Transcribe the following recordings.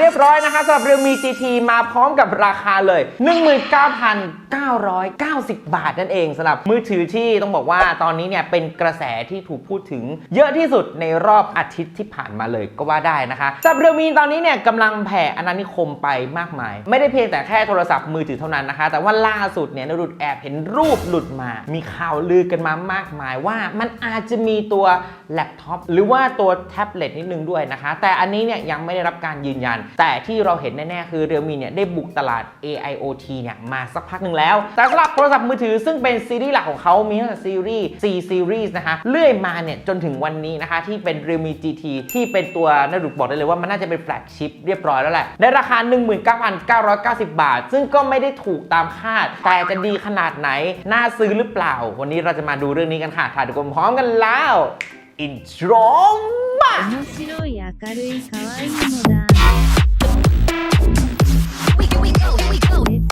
เรียบร้อยนะคะสำหรับ Realme GT มาพร้อมกับราคาเลย 19,990 บาทนั่นเองสำหรับมือถือที่ต้องบอกว่าตอนนี้เนี่ยเป็นกระแสที่ถูกพูดถึง เยอะที่สุดในรอบอาทิตย์ที่ผ่านมาเลยก็ว่าได้นะคะสำหรับ Realme ตอนนี้เนี่ยกำลังแผ่อนานิคมไปมากมาย ไม่ได้เพียงแต่แค่โทรศัพท์มือถือเท่านั้นนะคะ แต่ว่าล่าสุดเนี่ยนรุดแอบเห็นรูปหลุดมา มีข่าวลือกันมามากมายว่ามันอาจจะมีตัวแล็ปท็อปหรือว่าตัวแท็บเล็ตนิดนึงด้วยนะคะ แต่อันนี้เนี่ยยังไม่ได้รับการยืนยันแต่ที่เราเห็นแน่ ๆ คือ Realme เนี่ยได้บุกตลาด AIoT เนี่ยมาสักพักหนึ่งแล้ว แต่สำหรับโทรศัพท์มือถือซึ่งเป็นซีรีส์หลักของเขามีตั้งแต่ซีรีส์ C Series นะคะเลื่อยมาเนี่ยจนถึงวันนี้นะคะ ที่เป็น Realme GT ที่เป็นตัวนรุดบอกได้เลยว่ามันน่าจะเป็นแฟลกชิพเรียบร้อยแล้วแหละในราคา 19,990 บาท ซึ่งก็ไม่ได้ถูกตามคาด แต่จะดีขนาดไหน น่าซื้อหรือเปล่า วันนี้เราจะมาดูเรื่องนี้กันค่ะถ่ายทุกคนพร้อมกันแล้ว อินโทรมา 面白い明るい可愛いのだ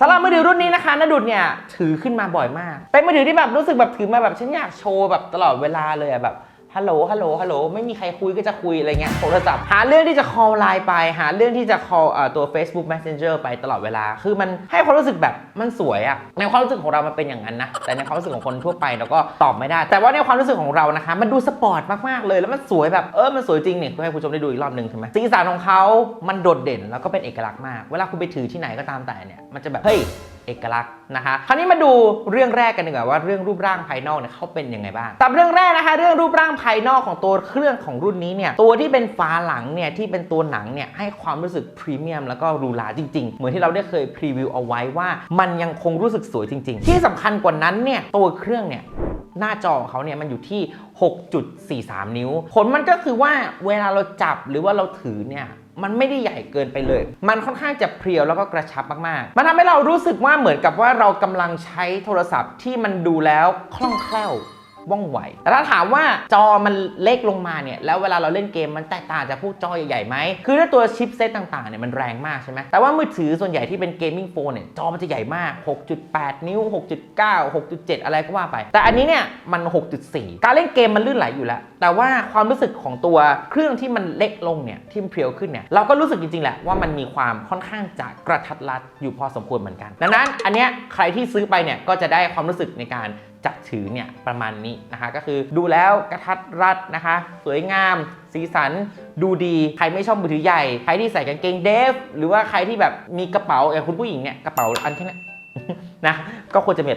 สำหรับมือถือรุ่นนี้นะคะนดุดเนี่ยถือขึ้นมาบ่อยมาก เป็นมือถือที่แบบรู้สึกแบบถือมาแบบฉันอยากโชว์แบบตลอดเวลาเลยอะแบบ ฮัลโหล ฮัลโหล ฮัลโหล ไม่มีใครคุยก็จะคุยอะไรเงี้ย โทรศัพท์ หาเรื่องที่จะ call ไลน์ไป หาเรื่องที่จะ call เอ่อตัว Facebook Messenger ไปตลอดเวลา คือมันให้ความรู้สึกแบบมันสวยอะในความรู้สึกของเรามันเป็นอย่างนั้นนะ แต่ในความรู้สึกของคนทั่วไปเราก็ตอบไม่ได้ แต่ว่าในความรู้สึกของเรานะคะ มันดูสปอร์ตมากๆเลย แล้วมันสวยแบบ เออ มันสวยจริงเนี่ยให้คุณผู้ชมได้ดูอีกรอบหนึ่งใช่ไหมสีสันของเขามันโดดเด่นแล้วก็เป็นเอกลักษณ์มาก เวลาคุณไปถือที่ไหนก็ตามแต่เนี่ย มันจะแบบ เฮ้ย เอกลักษณ์นะคะคราวนี้มาดูเรื่องแรกกันดีกว่าว่าเรื่องรูปร่างภายนอกเนี่ยเขาเป็นยังไงบ้างสำหรับเรื่องแรกนะคะ เรื่องรูปร่างภายนอกของตัวเครื่องของรุ่นนี้เนี่ยตัวที่เป็นฝาหลังเนี่ยที่เป็นตัวหนังเนี่ยให้ความรู้สึกพรีเมียมแล้วก็รูหราจริง ๆ เหมือนที่เราได้เคยพรีวิวเอาไว้ว่า มันยังคงรู้สึกสวยจริง ๆ ที่สำคัญกว่านั้นเนี่ยตัวเครื่องเนี่ยหน้าจอของเขาเนี่ยมันอยู่ที่ 6.43 นิ้ว ผลมันก็คือว่าเวลาเราจับหรือว่าเราถือเนี่ย มันไม่ได้ใหญ่เกินไปเลย มันค่อนข้างจะเพรียวแล้วก็กระชับมากๆ มันทำให้เรารู้สึกว่าเหมือนกับว่าเรากำลังใช้โทรศัพท์ที่มันดูแล้วคล่องแคล่ว ว่องไว แต่ถ้าถามว่าจอมันเล็กลงมาเนี่ย แล้วเวลาเราเล่นเกมมันแตกต่างจากพวกจอใหญ่ๆไหม คือด้วยตัวชิปเซตต่างๆเนี่ยมันแรงมากใช่ไหม แต่ว่ามือถือส่วนใหญ่ที่เป็นเกมมิ่งโฟนเนี่ยจอมันจะใหญ่มาก 6.8 นิ้ว 6.9 6.7 อะไรก็ว่าไป แต่อันนี้เนี่ยมัน 6.4 การเล่นเกมมันลื่นไหลอยู่แล้ว แต่ว่าความรู้สึกของตัวเครื่องที่มันเล็กลงเนี่ยที่มันเพียวขึ้นเนี่ย เราก็รู้สึกจริงๆแหละว่ามันมีความค่อนข้างจะกระทัดรัดอยู่พอสมควรเหมือนกัน ดังนั้นอันเนี้ยใครที่ซื้อไปเนี่ยก็จะได้ความรู้สึกในการ จับถือเนี่ยประมาณนี้นะคะก็คือดูแล้วกระทัดรัดนะคะ สวยงาม สีสัน ดูดี ใครไม่ชอบมือถือใหญ่ ใครที่ใส่กางเกงเดฟ หรือว่าใครที่แบบมีกระเป๋าอย่างคุณผู้หญิงเนี่ยกระเป๋าอันแค่นี้นะก็ควรจะมี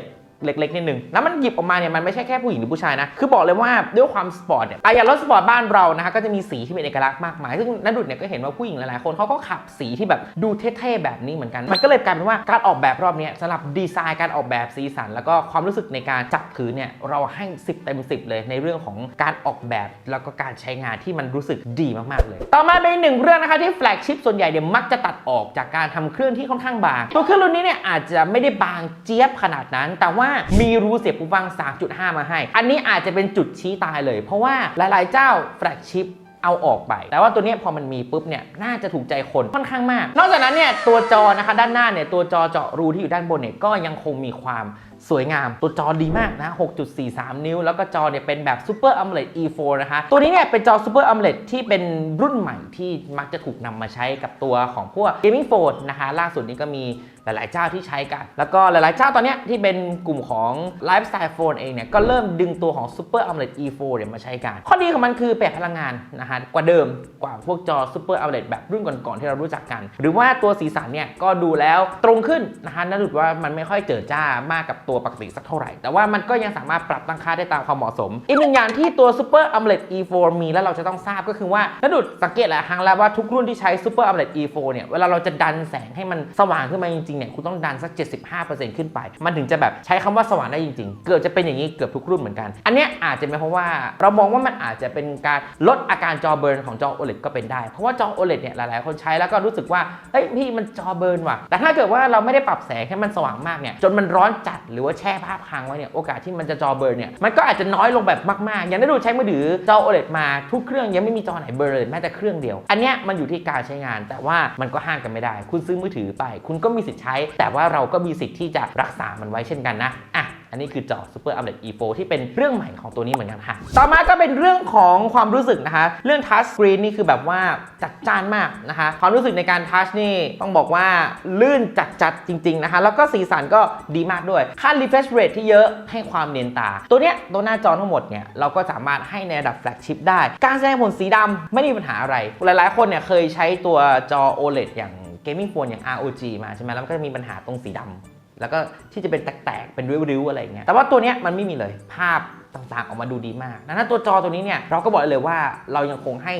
เล็กๆนิดนึงแล้วมันหยิบออกมาเนี่ยมันไม่ใช่แค่ผู้หญิงหรือผู้ชายนะ คือบอกเลยว่าด้วยความสปอร์ตเนี่ยอะอย่างรถสปอร์ตบ้านเรานะคะก็จะมีสีที่เป็นเอกลักษณ์มากมายซึ่งนัดดุดเนี่ยก็เห็นว่าผู้หญิงหลายๆคนเขาก็ขับสีที่แบบดูเท่ๆแบบนี้เหมือนกัน มันก็เลยกลายเป็นว่าการออกแบบรอบนี้สำหรับดีไซน์การออกแบบสีสัน แล้วก็ความรู้สึกในการจับถือเนี่ยเราให้ 10 เต็ม 10 เลยในเรื่องของการออกแบบแล้วก็การใช้งานที่มันรู้สึกดีมากๆเลย ต่อมาเป็นหนึ่งเรื่องนะคะที่แฟลกชิพส่วนใหญ่เนี่ยมักจะตัดออกจากการทำเครื่องที่ค่อนข้างบาง ตัวเครื่องรุ่นนี้เนี่ยอาจจะไม่ได้บางเจี๊ยบขนาดนั้น แต่ว่ามีรูเสียบหูฟัง 3.5 มาให้ อันนี้อาจจะเป็นจุดชี้ตายเลย เพราะว่าหลายๆ เจ้าแฟลกชิพเอาออกไป แต่ว่าตัวนี้พอมันมีปุ๊บเนี่ย น่าจะถูกใจคนค่อนข้างมาก นอกจากนั้นเนี่ย ตัวจอนะคะ ด้านหน้าเนี่ย ตัวจอเจาะรูที่อยู่ด้านบนเนี่ย ก็ยังคงมีความ สวยงาม ตัวจอดีมากนะ 6.43 นิ้ว แล้วก็จอเนี่ยเป็นแบบ Super AMOLED E4 นะคะ ตัวนี้เนี่ยเป็นจอ Super AMOLED ที่เป็นรุ่นใหม่ที่มักจะถูกนำมาใช้กับตัวของพวก Gaming Phone นะคะ ล่าสุดนี้ก็มีหลาย ๆ เจ้าที่ใช้กัน แล้วก็หลาย ๆ เจ้าตอนนี้ที่เป็นกลุ่มของ Lifestyle Phone เองเนี่ย ก็เริ่มดึงตัวของ Super AMOLED E4 เนี่ยมาใช้กัน ข้อดีของมันคือประหยัดพลังงานนะคะกว่าเดิมกว่าพวกจอ Super AMOLED แบบรุ่นก่อน ๆ ที่เรารู้จักกัน หรือว่าตัวสีสันเนี่ยก็ดูแล้วตรงขึ้นนะคะน่าดูว่ามันไม่ค่อยเจิดจ้ามากกับตัวัวปกติสักเท่าไหร่ แต่ว่ามันก็ยังสามารถปรับตั้งค่าได้ตามความเหมาะสม อีกหนึ่งอย่างที่ตัว Super AMOLED E4 มีแล้วเราจะต้องทราบก็คือว่าน่าดูสังเกตหลายครั้งแล้วว่าทุกรุ่นที่ใช้ Super AMOLED E4 เนี่ยเวลาเราจะดันแสงให้มันสว่างขึ้นมาจริงๆเนี่ยคุณต้องดันสัก 75%ขึ้นไป มันถึงจะแบบใช้คำว่าสว่างได้จริง ๆ เกือบจะเป็นอย่างนี้เกือบทุกรุ่นเหมือนกัน อันนี้อาจจะเป็นเพราะว่าเรามองว่ามันอาจจะเป็นการลดอาการจอเบิร์นของจอ OLED ก็เป็นได้ เพราะว่าจอ OLED เนี่ยหลายๆ คนใช้แล้วก็รู้สึกว่าเฮ้ยพี่มันจอเบิร์นว่ะแต่ถ้าเกิดว่าเราไม่ได้ปรับแสงให้มันสว่างมากเนี่ยจนมันร้อนจัดหรือว่าแช่ภาพค้างไว้เนี่ยโอกาสที่มันจะจอเบิร์นเนี่ยมันก็อาจจะน้อยลงแบบมากๆ อย่างได้ดูใช้มือถือจอ OLED มาทุกเครื่องยังไม่มีจอไหนเบิร์นเลยแม้แต่เครื่องเดียว อันเนี้ยมันอยู่ที่การใช้งาน แต่ว่ามันก็ห้ามกันไม่ได้ คุณซื้อมือถือไป คุณก็มีสิทธิ์ใช้ แต่ว่าเราก็มีสิทธิ์ที่จะรักษามันไว้เช่นกันนะอะ อันนี้คือจอ Super AMOLED E4 ที่เป็นเรื่องใหม่ของตัวนี้เหมือนกันค่ะ ต่อมาก็เป็นเรื่องของความรู้สึกนะคะ เรื่อง Touch Screen นี่คือแบบว่าจัดจ้านมากนะคะ ความรู้สึกในการทัชนี่ต้องบอกว่าลื่นจัดๆจริง ๆนะคะ แล้วก็สีสันก็ดีมากด้วย ค่า refresh rate ที่เยอะให้ความเนียนตา ตัวเนี้ยตัวหน้าจอทั้งหมดเนี่ยเราก็สามารถให้ในระดับแฟลกชิพได้ การแสดงผลสีดำไม่ได้มีปัญหาอะไร หลายๆ คนเนี่ยเคยใช้ตัวจอ OLED อย่าง Gaming Phone อย่าง ROG มาใช่ไหมแล้วก็จะมีปัญหาตรงสีดำ แล้วก็ที่จะเป็นแตกๆ เป็นริ้วๆ อะไรอย่างเงี้ย แต่ว่าตัวเนี้ยมันไม่มีเลย ภาพต่างๆ ออกมาดูดีมากดังนั้นตัวจอตัวนี้เนี่ยเราก็บอกเลยว่าเรายังคงให้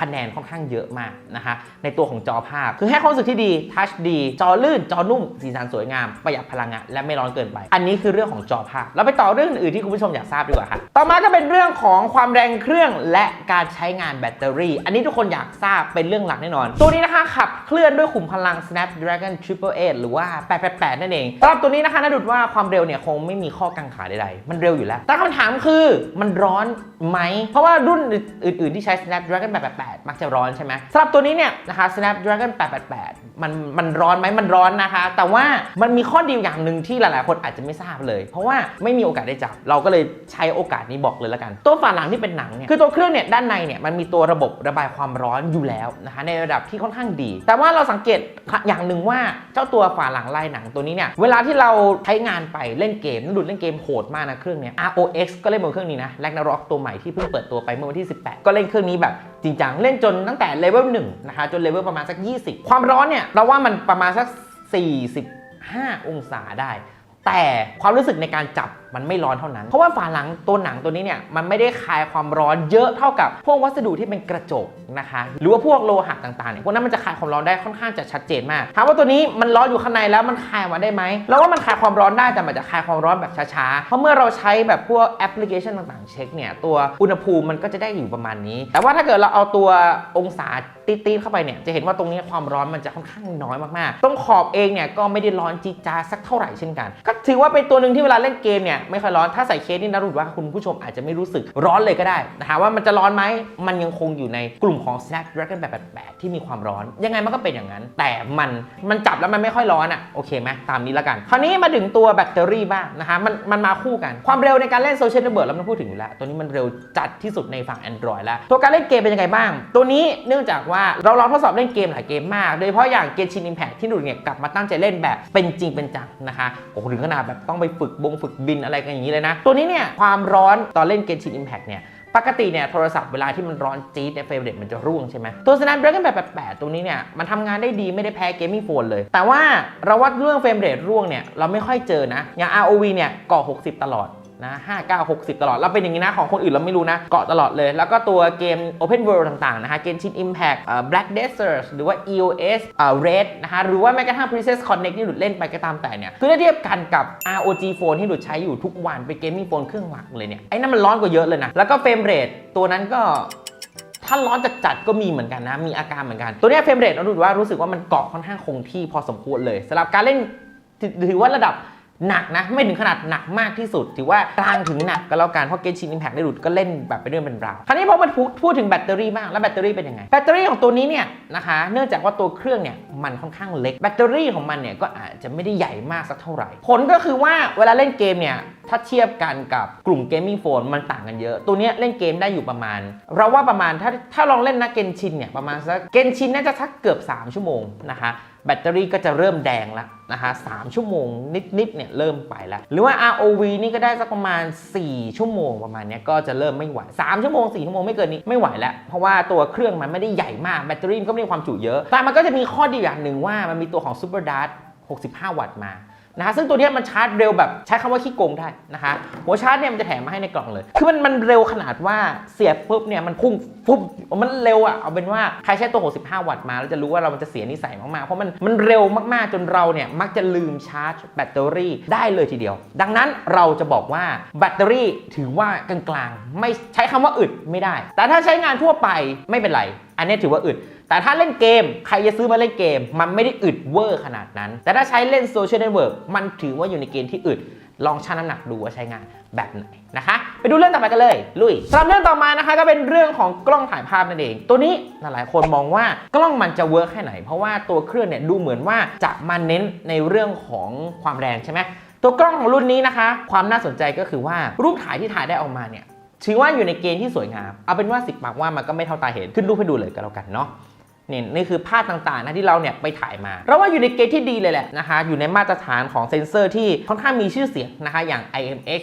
คะแนนค่อนข้างเยอะมากนะคะในตัวของจอภาพ คือให้ความรู้สึกที่ดีทัชดี จอลื่น จอนุ่ม สีสันสวยงาม ประหยัดพลังงานและไม่ร้อนเกินไป อันนี้คือเรื่องของจอภาพ เราไปต่อเรื่องอื่นที่คุณผู้ชมอยากทราบดีกว่าค่ะต่อมาก็เป็นเรื่องของความแรงเครื่องและการใช้งานแบตเตอรี่ อันนี้ทุกคนอยากทราบเป็นเรื่องหลักแน่นอน ตัวนี้นะคะขับเคลื่อนด้วยขุมพลัง Snapdragon 888หรือว่า 888 นั่นเองสำหรับตัวนี้นะคะน่าดูว่าความเร็วเนี่ยคงไม่มีข้อกังขาใดๆมันเร็วอยู่แล้วแต่คำถามคือมันร้อนไหมเพราะว่ารุ่นอื่น ๆที่ใช้ Snapdragon 888มักจะร้อนใช่ไหมสำหรับตัวนี้เนี่ยนะคะ Snapdragon 888 มันมันร้อนไหมมันร้อนนะคะ แต่ว่ามันมีข้อดีอย่างหนึ่งที่หลาย ๆ คนอาจจะไม่ทราบเลย เพราะว่าไม่มีโอกาสได้จับ เราก็เลยใช้โอกาสนี้บอกเลยละกัน ตัวฝาหลังที่เป็นหนังเนี่ยคือตัวเครื่องเนี่ยด้านในเนี่ยมันมีตัวระบบระบายความร้อนอยู่แล้วนะคะในระดับที่ค่อนข้างดี แต่ว่าเราสังเกตอย่างหนึ่งว่าเจ้าตัวฝาหลังลายหนังตัวนี้เนี่ยเวลาที่เราใช้งานไปเล่นเกมนั่นดูดเล่นเกมโหดมากนะเครื่องเนี้ย ROX ก็เล่นบนเครื่องนี้นะ Ragnarok ตัวใหม่ที่เพิ่งเปิดตัวไปเมื่อวันที่ 18 ก็เล่นเครื่องนี้แบบ จริงจังเล่นจนตั้งแต่เลเวล1นะคะจนเลเวลประมาณสัก 20 ความร้อนเนี่ยเราว่ามันประมาณสัก 45 องศาได้ แต่ความรู้สึกในการจับ มันไม่ร้อนเท่านั้น เพราะว่าฝาหลังตัวหนังตัวนี้เนี่ยมันไม่ได้คายความร้อนเยอะเท่ากับพวกวัสดุที่เป็นกระจกนะคะ หรือว่าพวกโลหะต่างๆเนี่ยพวกนั้นมันจะคายความร้อนได้ค่อนข้างจะชัดเจนมากถามว่าตัวนี้มันร้อนอยู่ข้างในแล้วมันคายออกมาได้ไหมเราว่ามันคายความร้อนได้แต่มันจะคายความร้อนแบบช้าๆเพราะเมื่อเราใช้แบบพวกแอปพลิเคชันต่างๆ เช็คเนี่ยตัวอุณหภูมิมันก็จะได้อยู่ประมาณนี้ แต่ว่าถ้าเกิดเราเอาตัวองศาตีๆเข้าไปเนี่ยจะเห็นว่าตรงนี้ความร้อนมันจะค่อนข้างน้อยมากๆตรงขอบเองเนี่ยก็ไม่ได้ร้อนจีดจาสักเท่าไหร่เช่นกัน ก็ถือว่าเป็นตัวหนึ่งที่เวลาเล่นเกมเนี่ยไม่ค่อยร้อนถ้าใส่เคสนี่นะรู้ว่าคุณผู้ชมอาจจะไม่รู้สึกร้อนเลยก็ได้นะคะว่ามันจะร้อนไหมมันยังคงอยู่ในกลุ่มของ Snapdragon 888 ที่มีความร้อน ยังไงมันก็เป็นอย่างนั้น แต่มันมันจับแล้วมันไม่ค่อยร้อนอะโอเคไหมตามนี้แล้วกัน คราวนี้มาถึงตัวแบตเตอรี่บ้างนะคะมันมันมาคู่กันความเร็วในการเล่นโซเชียลเน็ตเวิร์กเราไม่ต้องพูดถึงอยู่แล้ว ตัวนี้มันเร็วจัดที่สุดในฝั่ง Android แล้ว ตัวการเล่นเกมเป็นยังไงบ้าง ตัวนี้เนื่องจากว่าเราลองทดสอบเล่นเกมหลายเกมมาก โดยเฉพาะอย่างเกมชินอิมแพคที่หนูเนี่ยกลับมาตั้งใจเล่นแบบเป็นจริงเป็นจังนะคะโอ้โหถึงขนาดแบบต้องไปฝึกบงฝึกบินอะไรไรกันอย่างนี้เลยนะ ตัวนี้เนี่ยความร้อนตอนเล่นเกมชินอิมแพกเนี่ยปกติเนี่ยโทรศัพท์เวลาที่มันร้อนจี๊ดเนี่ยเฟรมเรทมันจะร่วงใช่ไหมตัว Snapdragon 888 ตัวนี้เนี่ยมันทำงานได้ดีไม่ได้แพ้เกมมิ่งโฟนเลย แต่ว่าเราวัดเรื่องเฟรมเรทร่วงเนี่ยเราไม่ค่อยเจอนะ อย่าง ROV เนี่ยเกาะ60 ตลอด นะ59 60ตลอดเราเป็นอย่างนี้นะ ของคนอื่นเราไม่รู้นะ เกาะตลอดเลย แล้วก็ตัวเกม Open World ต่าง ๆ นะคะเกมชิน Impact เอ่อ Black Desert หรือว่า EOS เอ่อ Red นะคะหรือว่าแม้กระทั่ง Princess Connect ที่หลุดเล่นไปก็ตามแต่เนี่ย คือถ้าเทียบกันกับ ROG Phone ที่หลุดใช้อยู่ทุกวัน เป็นเกมมิ่งโฟนเครื่องหลักเลยเนี่ย ไอ้นั่นมันร้อนกว่าเยอะเลยนะ แล้วก็เฟรมเรทตัวนั้นก็ถ้าร้อนจัดๆก็มีเหมือนกันนะ มีอาการเหมือนกัน ตัวเนี้ยเฟรมเรทเราดูว่ารู้สึกว่ามันเกาะค่อนข้างคงที่พอสมควรเลยสำหรับการเล่นถือถือว่าระดับ หนักนะ ไม่ถึงขนาดหนักมากที่สุด ถือว่ากลางถึงหนักก็แล้วกันเพราะเกนชินอิมแพคได้ดูดก็เล่นแบบเป็นเรื่องเป็นราวคราวนี้พอมาพูดพูดถึงแบตเตอรี่บ้างแล้วแบตเตอรี่เป็นยังไงแบตเตอรี่ของตัวนี้เนี่ยนะคะเนื่องจากว่าตัวเครื่องเนี่ยมันค่อนข้างเล็กแบตเตอรี่ของมันเนี่ยก็อาจจะไม่ได้ใหญ่มากสักเท่าไหร่ ผลก็คือว่าเวลาเล่นเกมเนี่ยถ้าเทียบกันกับกลุ่มเกมมิ่งโฟนมันต่างกันเยอะ ตัวนี้เล่นเกมได้อยู่ประมาณ เราว่าประมาณถ้าถ้าลองเล่นนะเกนชินเนี่ยประมาณสักเกนชินน่าจะสักเกือบ 3 ชั่วโมงนะคะ แบตเตอรี่ก็จะเริ่มแดงแล้วนะคะ3ชั่วโมงนิดๆเนี่ยเริ่มไปแล้ว หรือว่า ROV นี่ก็ได้สักประมาณ 4 ชั่วโมงประมาณเนี้ยก็จะเริ่มไม่ไหว 3 ชั่วโมง 4 ชั่วโมงไม่เกินนี้ไม่ไหวแล้ว เพราะว่าตัวเครื่องมันไม่ได้ใหญ่มากแบตเตอรี่มันก็ไม่มีความจุเยอะ แต่มันก็จะมีข้อดีอย่างหนึ่งว่ามันมีตัวของ Super Dart 65 วัตต์มา นะคะซึ่งตัวนี้มันชาร์จเร็วแบบใช้คำว่าขี้โกงได้นะคะหัวชาร์จเนี่ยมันจะแถมมาให้ในกล่องเลย คือมันมันเร็วขนาดว่าเสียบปุ๊บเนี่ยมันพุ่งปุ๊บมันเร็วอะเอาเป็นว่าใครใช้ตัว 65 วัตต์มาแล้วจะรู้ว่าเรามันจะเสียนิสัยมากๆ เพราะมันมันเร็วมากๆจนเราเนี่ยมักจะลืมชาร์จแบตเตอรี่ได้เลยทีเดียว ดังนั้นเราจะบอกว่าแบตเตอรี่ถือว่ากลางๆไม่ใช้คำว่าอึดไม่ได้ แต่ถ้าใช้งานทั่วไปไม่เป็นไร อันนี้ถือว่าอึด แต่ถ้าเล่นเกม ใครจะซื้อมาเล่นเกม มันไม่ได้อึดเวอร์ขนาดนั้น แต่ถ้าใช้เล่นโซเชียลเน็ตเวิร์กมันถือว่าอยู่ในเกณฑ์ที่อึด ลองชั่งน้ำหนักดูว่าใช้งานแบบไหนนะคะ ไปดูเรื่องต่อไปกันเลย ลุยสำหรับเรื่องต่อมานะคะก็เป็นเรื่องของกล้องถ่ายภาพนั่นเอง ตัวนี้หลายๆคนมองว่ากล้องมันจะเวิร์กแค่ไหน เพราะว่าตัวเครื่องเนี่ยดูเหมือนว่าจะมาเน้นในเรื่องของความแรงใช่ไหมตัวกล้องของรุ่นนี้นะคะ ความน่าสนใจก็คือว่ารูปถ่ายที่ถ่ายได้ออกมาเนี่ย ถือว่าอยู่ในเกณฑ์ที่สวยงาม เอาเป็นว่าสิบปากว่ามันก็ไม่เท่าตาเห็น ขึ้นรูปให้ดูเลยก็แล้วกันเนาะนี่นี่คือภาพต่างๆนะที่เราเนี่ยไปถ่ายมาเราว่าอยู่ในเกณฑ์ที่ดีเลยแหละนะคะ อยู่ในมาตรฐานของเซ็นเซอร์ที่ค่อนข้างมีชื่อเสียงนะคะ อย่าง IMX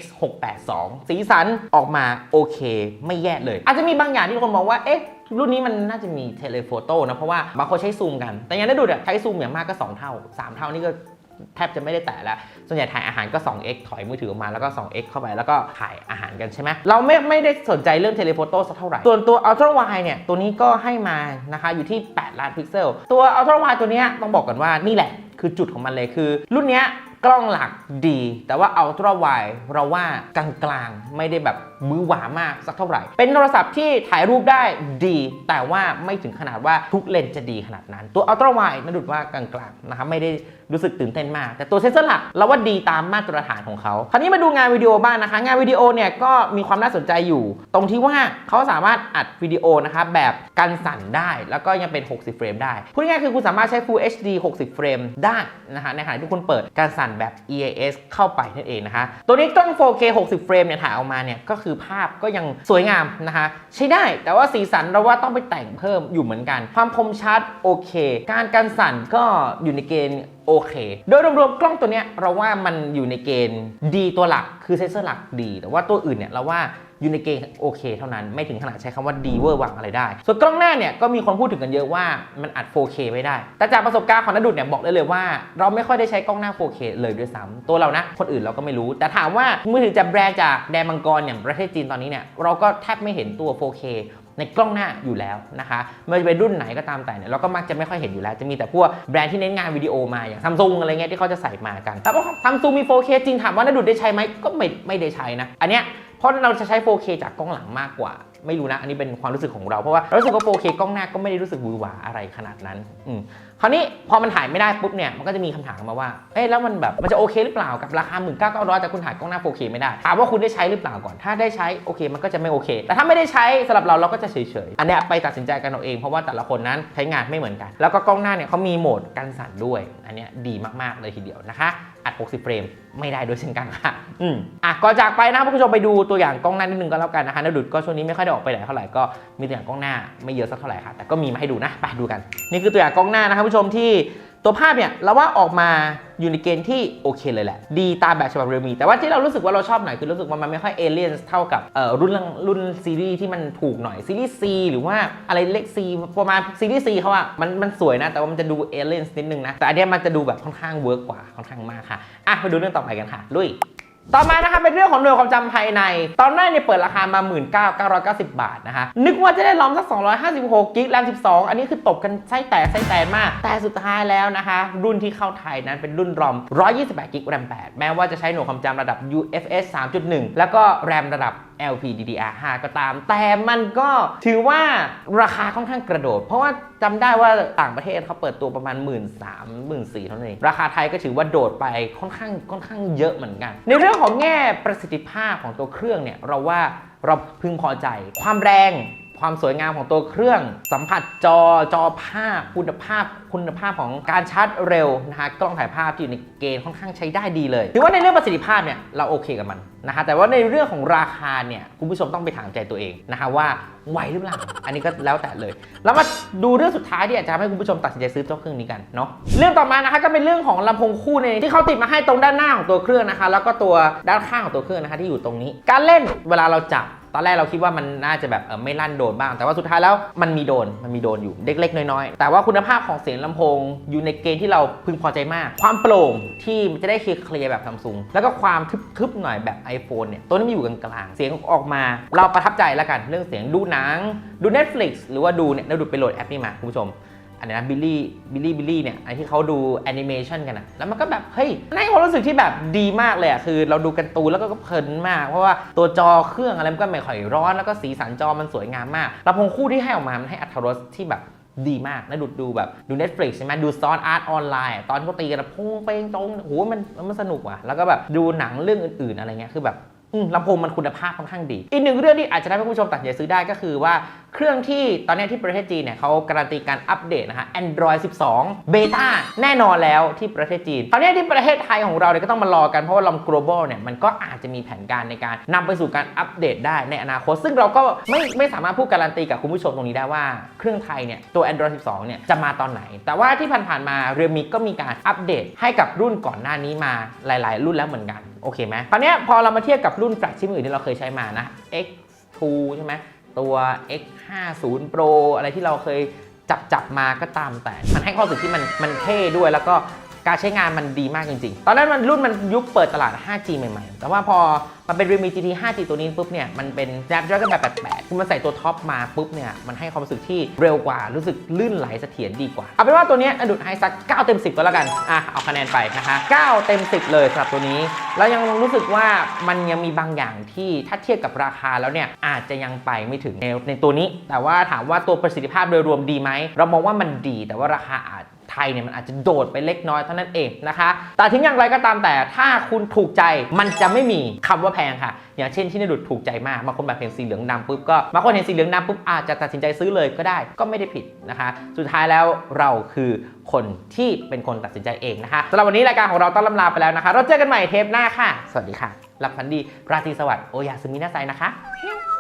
682 สีสันออกมาโอเค ไม่แย่เลย อาจจะมีบางอย่างที่คนมองว่าเอ๊ะรุ่นนี้มันน่าจะมีเทเลโฟโต้นะ เพราะว่าบางคนใช้ซูมกัน แต่อยังนั้นดูเดี๋ยใช้ซูมอย่างมากก็ 2 เท่า 3 เท่านี่ก็ แทบจะไม่ได้แตะแล้ว ส่วนใหญ่ถ่ายอาหารก็ 2x ถอยมือถือออกมาแล้วก็ 2x เข้าไปแล้วก็ถ่ายอาหารกันใช่ไหมเราไม่ไม่ได้สนใจเรื่องเทเลโฟโต้สักเท่าไหร่ ส่วนตัวอัลตร้าไวเนี่ยตัวนี้ก็ให้มานะคะอยู่ที่ 8 ล้านพิกเซล ตัวอัลตร้าไวตัวนี้ต้องบอกกันว่านี่แหละ คือจุดของมันเลยคือ รุ่นนี้กล้องหลักดี แต่ว่า Ultra Wide เราว่ากลางๆ ไม่ได้แบบมือหวามากสักเท่าไหร่ เป็นโทรศัพท์ที่ถ่ายรูปได้ดี แต่ว่าไม่ถึงขนาดว่าทุกเลนจะดีขนาดนั้น ตัว Ultra Wide นั่นดูว่ากลางๆนะครับไม่ได้รู้สึกตื่นเต้นมาก แต่ตัวเซนเซอร์หลักเราว่าดีตามมาตรฐานของเขาคราวนี้มาดูงานวิดีโอบ้างนะคะ งานวิดีโอเนี่ยก็มีความน่าสนใจอยู่ ตรงที่ว่าเขาสามารถอัดวิดีโอนะคะแบบกันสั่นได้ แล้วก็ยังเป็น 60 เฟรมได้พูดง่ายๆคือคุณสามารถใช้ Full HD 60 เฟรมได้นะคะในขณะที่คุณเปิดการสั่นแบบ EAS เข้าไปนั่นเองนะคะ ตัวนี้กล้อง 4K 60 เฟรมเนี่ยถ่ายออกมาเนี่ยก็คือภาพก็ยังสวยงามนะคะ ใช้ได้แต่ว่าสีสันเราว่าต้องไปแต่งเพิ่มอยู่เหมือนกัน ความคมชัดโอเค การกันสั่นก็อยู่ในเกณฑ์โอเค โดยรวมๆกล้องตัวเนี้ยเราว่ามันอยู่ในเกณฑ์ดีตัวหลักคือเซนเซอร์หลักดี แต่ว่าตัวอื่นเนี่ยเราว่า อยู่ในเกณฑ์โอเคเท่านั้น ไม่ถึงขนาดใช้คำว่าดีเวอร์วังอะไรได้ ส่วนกล้องหน้าเนี่ยก็มีคนพูดถึงกันเยอะว่ามันอัด 4K ไม่ได้ แต่จากประสบการณ์ของนัดดุดเนี่ยบอกได้เลยว่า เราไม่ค่อยได้ใช้กล้องหน้า 4K เลยด้วยซ้ำตัวเรานะ คนอื่นเราก็ไม่รู้ แต่ถามว่ามือถือจะแบรนด์จากแดนมังกรอย่างประเทศจีนตอนนี้เนี่ยเราก็แทบไม่เห็นตัว 4K ในกล้องหน้าอยู่แล้วนะคะไม่ว่าจะเป็นรุ่นไหนก็ตามแต่เนี่ยเราก็มักจะไม่ค่อยเห็นอยู่แล้ว จะมีแต่พวกแบรนด์ที่เน้นงานวิดีโอมาอย่างซัมซุงอะไรเงี้ยที่เขาจะใส่มากันแต่ว่าซัมซุงมี 4K จริงถามว่านาดุดได้ใช้ไหมก็ไม่ไม่ได้ใช้นะอันเนี้ย เพราะเราจะใช้ 4K จากกล้องหลังมากกว่า ไม่รู้นะ อันนี้เป็นความรู้สึกของเรา เพราะว่าเรารู้สึกว่า 4K กล้องหน้าก็ไม่ได้รู้สึกวือหวาอะไรขนาดนั้นอืมคราวนี้พอมันถ่ายไม่ได้ปุ๊บเนี่ยมันก็จะมีคำถามมาว่า เอ๊ะแล้วมันแบบมันจะโอเคหรือเปล่ากับราคา19,900แต่คุณถ่ายกล้องหน้า 4K ไม่ได้ถามว่าคุณได้ใช้หรือเปล่าก่อน ถ้าได้ใช้โอเค มันก็จะไม่โอเค แต่ถ้าไม่ได้ใช้สำหรับเราเราก็จะเฉยๆอันนี้ไปตัดสินใจกันเอาเองเพราะว่าแต่ละคนนั้นใช้งานไม่เหมือนกัน แล้วก็กล้องหน้าเนี่ยเขามีโหมดกันสั่นด้วย อันนี้ดีมากๆเลยทีเดียวนะคะ อัด 60 เฟรม ไม่ได้ด้วยเช่นกันค่ะ อืมอะก่อนจากไปนะคุณผู้ชมไปดูตัวอย่างกล้องหน้านิดนึงก็แล้วกันนะคะนดุดก็ช่วงนี้ไม่ค่อยได้ออกไปไหนเท่าไหร่ก็มีตัวอย่างกล้องหน้าไม่เยอะสักเท่าไหร่ค่ะแต่ก็มีมาให้ดูนะไปดูกัน นี่คือตัวอย่างกล้องหน้านะครับผู้ชมที่ ตัวภาพเนี่ยเราว่าออกมาอยู่ในเกณฑ์ที่โอเคเลยแหละ ดีตามแบบฉบับเรียลมี แต่ว่าที่เรารู้สึกว่าเราชอบหน่อยคือรู้สึกว่ามันไม่ค่อยเอเลียนเท่ากับเอ่อรุ่นรุ่นซีรีส์ที่มันถูกหน่อยซีรีส์ C หรือว่าอะไรเล็ก C ประมาณซีรีส์ C เขาอะมันมันสวยนะ แต่ว่ามันจะดูเอเลียนนิดนึงนะแต่อันเนี้ยมันจะดูแบบค่อนข้างเวิร์กกว่าค่อนข้างมากค่ะอะไปดูเรื่องต่อไปกันค่ะลุย ต่อมานะคะเป็นเรื่องของหน่วยความจำภายใน ตอนแรกเนี่ยเปิดราคามา 19,990 บาทนะคะ นึกว่าจะได้รอมสัก 256กิกแรม12 อันนี้คือตบกันไส้แตกไส้แตนมาก แต่สุดท้ายแล้วนะคะ รุ่นที่เข้าไทยนั้นเป็นรุ่นรอม 128กิกแรม8 แม้ว่าจะใช้หน่วยความจำระดับ UFS 3.1 แล้วก็แรมระดับ LPDDR5 ก็ตาม แต่มันก็ถือว่าราคาค่อนข้างกระโดด เพราะว่าจำได้ว่าต่างประเทศเขาเปิดตัวประมาณ 1 3 0 0 0 1 4 0 0 0เท่านั้นเองราคาไทยก็ถือว่าโดดไปค่อนข้างค่อนข้างเยอะเหมือนกัน ในเรื่องของแง่ประสิทธิภาพของตัวเครื่องเนี่ยเราว่าเราพึงพอใจความแรง ความสวยงามของตัวเครื่อง สัมผัสจอจอภาพคุณภาพคุณภาพของการชาร์จเร็วนะคะกล้องถ่ายภาพที่อยู่ในเกณฑ์ค่อนข้างใช้ได้ดีเลยถือว่าในเรื่องประสิทธิภาพเนี่ยเราโอเคกับมันนะคะแต่ว่าในเรื่องของราคาเนี่ยคุณผู้ชมต้องไปถามใจตัวเองนะคะว่าไหวหรือเปล่าอันนี้ก็แล้วแต่เลย แล้วมาดูเรื่องสุดท้ายที่อาจจะทำให้คุณผู้ชมตัดสินใจซื้อเจ้าเครื่องนี้กันเนาะเรื่องต่อมานะคะก็เป็นเรื่องของลำโพงคู่ในที่เขาติดมาให้ตรงด้านหน้าของตัวเครื่องนะคะ แล้วก็ตัวด้านข้างของตัวเครื่องนะคะที่อยู่ตรงนี้ การเล่นเวลาเราจับ ตอนแรกเราคิดว่ามันน่าจะแบบไม่ลั่นโดนบ้าง แต่ว่าสุดท้ายแล้วมันมีโดนมันมีโดนอยู่เล็ก ๆ น้อยๆ แต่ว่าคุณภาพของเสียงลำโพงอยู่ในเกณฑ์ที่เราพึงพอใจมาก ความโปร่งที่จะได้เคลียร์แบบซัมซุงแล้วก็ความทึบๆหน่อยแบบ iPhone เนี่ยตัวนี้มันอยู่กลางๆเสียงออกมา เราประทับใจแล้วกันเรื่องเสียงดูหนัง ดู Netflix หรือว่าดูเนี่ยเราดูไปโหลดแอปนี้มาคุณผู้ชม อันนี้นะบิลลี่บิลลี่บิลลี่เนี่ยไอที่เขาดูแอนิเมชันกันอะแล้วมันก็แบบเฮ้ยในความรู้สึกที่แบบดีมากเลยอะคือเราดูการ์ตูนแล้วก็เพลินมาก เพราะว่าตัวจอเครื่องอะไรมันก็ไม่ค่อยร้อนแล้วก็สีสันจอมันสวยงามมากลำโพงคู่ที่ให้ออกมามันให้อัตรสที่แบบดีมากนะดูดูแบบดู Netflix ใช่ไหมดูซอนอาร์ตออนไลน์ตอนเขาตีกันพุ่งเป้งตรงโอ้โหมันมันสนุกว่ะแล้วก็แบบดูหนังเรื่องอื่นๆอะไรเงี้ยคือแบบ ลำโพงมันคุณภาพค่อนข้างดี อีกหนึ่งเรื่องที่อาจจะทำให้ผู้ชมตัดสินใจซื้อได้ก็คือว่าเครื่องที่ตอนนี้ที่ประเทศจีนเนี่ยเขาการันตีการอัปเดตนะฮะ Android 12 Beta แน่นอนแล้วที่ประเทศจีนคราวนี้ที่ประเทศไทยของเราเนี่ยก็ต้องมารอกันเพราะว่าลำ global เนี่ยมันก็อาจจะมีแผนการในการนำไปสู่การอัปเดตได้ในอนาคต ซึ่งเราก็ไม่ไม่สามารถพูดการันตีกับคุณผู้ชมตรงนี้ได้ว่าเครื่องไทยเนี่ยตัว Android 12 เนี่ยจะมาตอนไหน แต่ว่าที่ผ่านๆมาเรียมิก็มีการอัปเดตให้กับรุ่นก่อนหน้านี้มาหลาย ๆ รุ่นแล้วเหมือนกัน โอเคไหมคราวนี้พอเรามาเทียบกับรุ่นแฟลกชิมอื่นที่เราเคยใช้มานะ X2 ใช่ไหมตัว X50 Pro อะไรที่เราเคยจับจับมาก็ตามแต่ มันให้ข้อสึกที่มันมันเท่ด้วยแล้วก็ การใช้งานมันดีมากจริงๆ ตอนนั้นมันรุ่นมันยุคเปิดตลาด 5G ใหม่ๆ แต่ว่าพอมันเป็น Realme GT 5G ตัวนี้ปุ๊บเนี่ย มันเป็น Snapdragon แบบ88คือมันใส่ตัวท็อปมาปุ๊บเนี่ย มันให้ความรู้สึกที่เร็วกว่า รู้สึกลื่นไหลเสถียรดีกว่า เอาเป็นว่าตัวนี้อดุดให้สัก9เต็ม 10 ก็แล้วกัน อะ เอาคะแนนไปนะคะ9เต็ม 10 เลยสำหรับตัวนี้ แล้วยังรู้สึกว่ามันยังมีบางอย่างที่ถ้าเทียบกับราคาแล้วเนี่ย อาจจะยังไปไม่ถึงในในตัวนี้ แต่ว่าถามว่าตัวประสิทธิภาพโดยรวมดีไหม เรามองว่ามันดี แต่ว่าราคาอาจ ไทยเนี่ยมันอาจจะโดดไปเล็กน้อยเท่านั้นเองนะคะ แต่ถึงอย่างไรก็ตามแต่ถ้าคุณถูกใจมันจะไม่มีคำว่าแพงค่ะ อย่างเช่นที่นดุดถูกใจมากบางคนแบบเห็นสีเหลืองดำปุ๊บก็บางคนเห็นสีเหลืองดำปุ๊บอาจจะตัดสินใจซื้อเลยก็ได้ก็ไม่ได้ผิดนะคะ สุดท้ายแล้วเราคือคนที่เป็นคนตัดสินใจเองนะคะสำหรับวันนี้รายการของเราต้องลำลาไปแล้วนะคะ เราเจอกันใหม่เทปหน้าค่ะ สวัสดีค่ะหลับฝันดีราตรีสวัสดิ์โอยาสมินาไซนะคะ